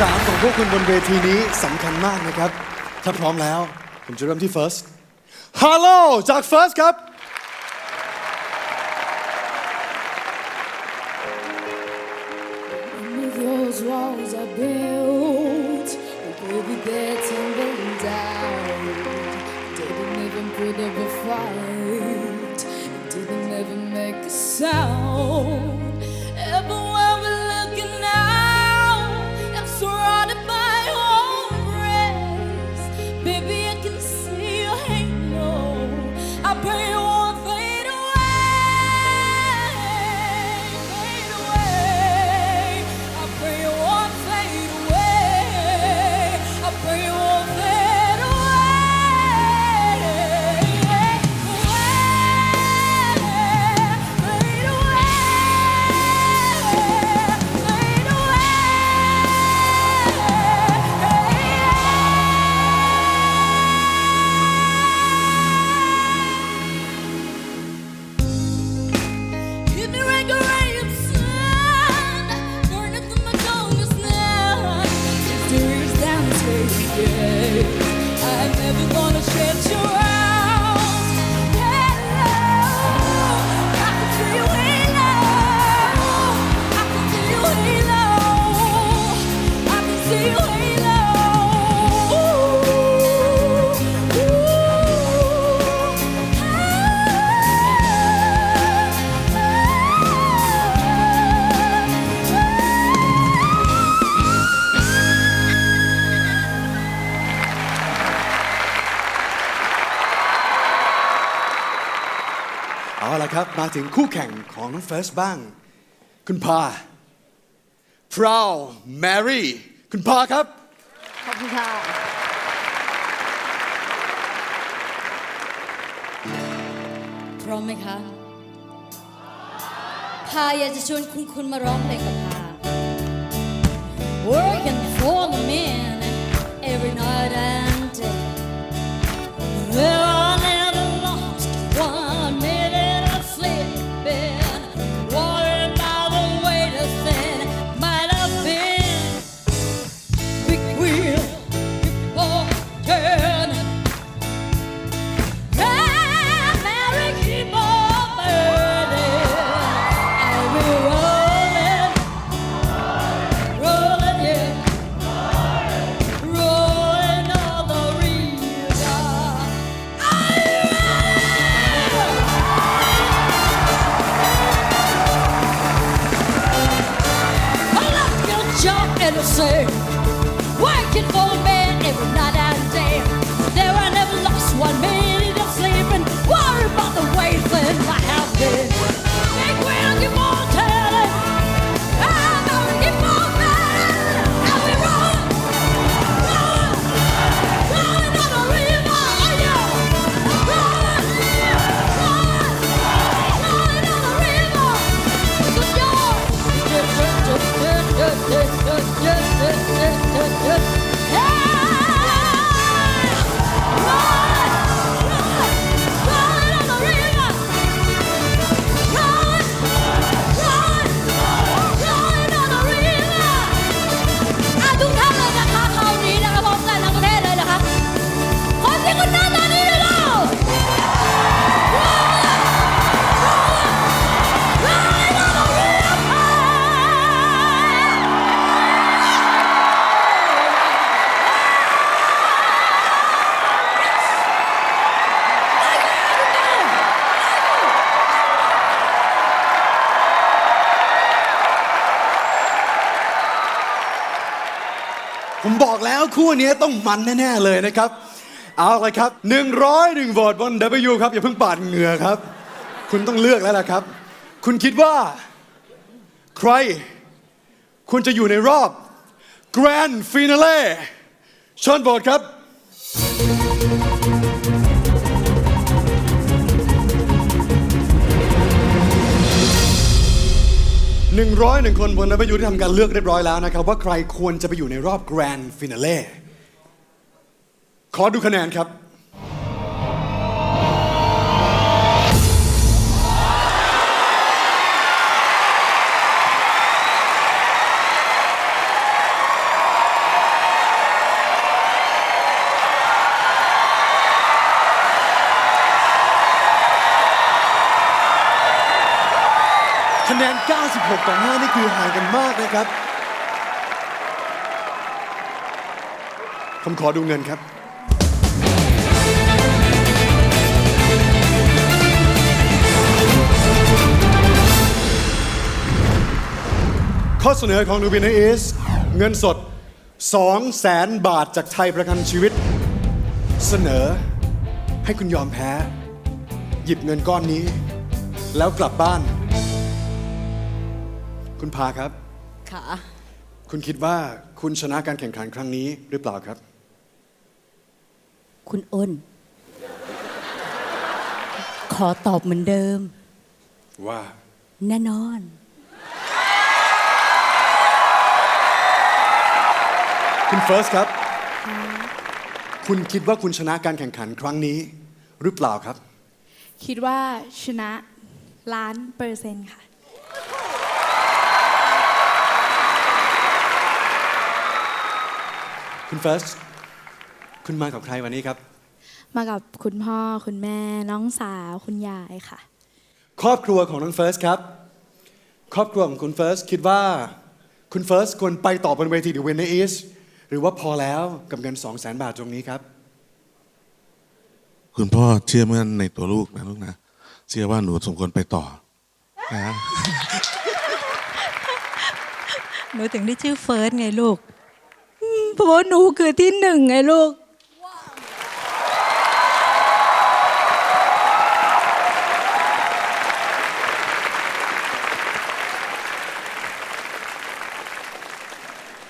สามของพวกคุณบนเวทีนี้สำคัญมากนะครับ ถ้าพร้อมแล้ว ผมจะเริ่มที่ first Hello จาก first ครับ With those walls I built, oh baby, they're tumbling down. Didn't even put up a fight, didn't even make a sound. ครับ มาถึงคู่แข่งของน้อง first บ้าง คุณพา Proud Mary คุณพาครับ ขอบคุณค่ะพร้อมไหมคะพาอยากจะชวนคุณคุณมาร้องเพลงกับพา Working ผมบอกแล้วคู่นี้ต้องมันแน่ๆเลยนะครับ เอาละครับ 101โหวตบน W ครับ อย่าเพิ่งปาดเหงื่อครับ คุณต้องเลือกแล้วล่ะครับ คุณคิดว่า ใครควรจะอยู่ในรอบ Grand Finale เชิญโหวตครับ 101 คนบน W ที่ทำการเลือกเรียบร้อยแล้วนะครับ ว่าใครควรจะไปอยู่ในรอบแกรนด์ฟินาเล่ขอดูคะแนนครับ คะแนน 96 ต่อ 5 นี่คือห่างกันมากนะครับ ผมขอดูเงินครับ ข้อเสนอของนูบินเอสเงินสด2แสนบาทจากไทยประกันชีวิต เสนอให้คุณยอมแพ้ หยิบเงินก้อนนี้ แล้วกลับบ้าน คุณพาครับ ค่ะ คุณคิดว่าคุณชนะการแข่งขันครั้งนี้หรือเปล่าครับ คุณอ้น ขอตอบเหมือนเดิม ว่า แน่นอน คุณเฟิร์สครับ คุณคิดว่าคุณชนะการแข่งขันครั้งนี้ หรือเปล่าครับ คิดว่าชนะล้านเปอร์เซ็นต์ค่ะ คุณเฟิร์ส คุณมากับใครวันนี้ครับ มากับคุณพ่อคุณแม่น้องสาวคุณยายค่ะ ครอบครัวของน้องเฟิร์สครับ ครอบครัวของคุณเฟิร์สคิดว่าคุณเฟิร์สควรไปต่อบนเวที The Winner Is หรือว่าพอแล้วกับเงิน 2 0 0 0 0 0 บาทตรงนี้ครับ คุณพ่อเชื่อมั่นในตัวลูกนะลูกนะ เชื่อว่าหนูสมควรไปต่อนะ หนูถึงได้ชื่อเฟิร์สไงลูกอืม เพราะว่าหนูคือที่หนึ่งไงลูก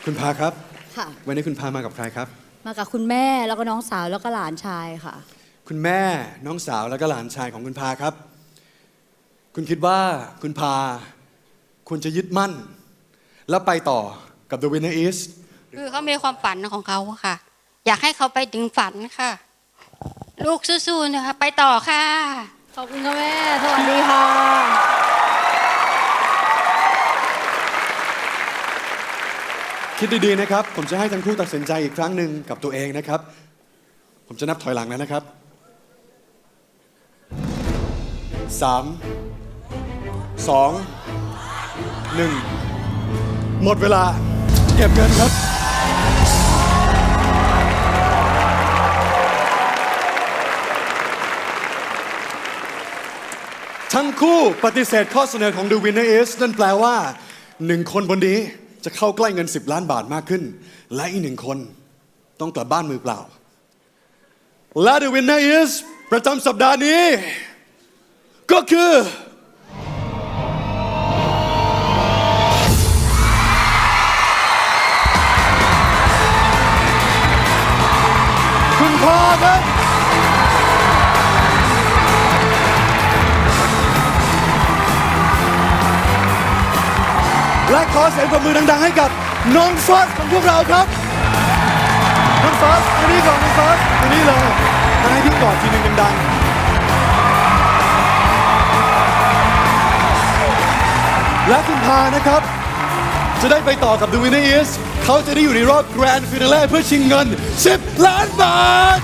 คุณพาครับ ค่ะ วันนี้คุณพามากับใครครับ มากับคุณแม่แล้วก็น้องสาวแล้วก็หลานชายค่ะ คุณแม่น้องสาวแล้วก็หลานชายของคุณพาครับ คุณคิดว่าคุณพาควรจะยึดมั่น แล้วไปต่อกับ The Winner Is คือเขามีความฝันของเขาอะค่ะ อยากให้เขาไปถึงฝันค่ะ ลูกสู้ๆนะคะไปต่อค่ะ ขอบคุณค่ะแม่ สวัสดีค่ะ คิดดีๆนะครับ ผมจะให้ทั้งคู่ตัดสินใจอีกครั้งหนึ่งกับตัวเองนะครับ ผมจะนับถอยหลังแล้วนะครับสามสองหนึ่งหมดเวลา เก็บเงินครับ ทั้งคู่ปฏิเสธข้อเสนอของ The Winner is นั่นแปลว่าหนึ่งคนบนนี้จะเข้าใกล้เงิน 10 ล้านบาทมากขึ้น และอีกหนึ่งคนต้องกลับบ้านมือเปล่า และ The Winner is ประจำสัปดาห์นี้ ก็คือคุณพ่อครับ และขอเสียงปรบมือดังๆ ให้กับน้องฟอสของพวกเราครับ น้องฟอสมานี่ก่อนน้องฟอสมานี่เลยมาให้พี่กอดทีหนึงดังๆ และคุณพานะครับ จะได้ไปต่อกับ The Winner Is เขาจะได้อยู่ในรอบ Grand Finale เพื่อชิงเงิน 10 ล้านบาท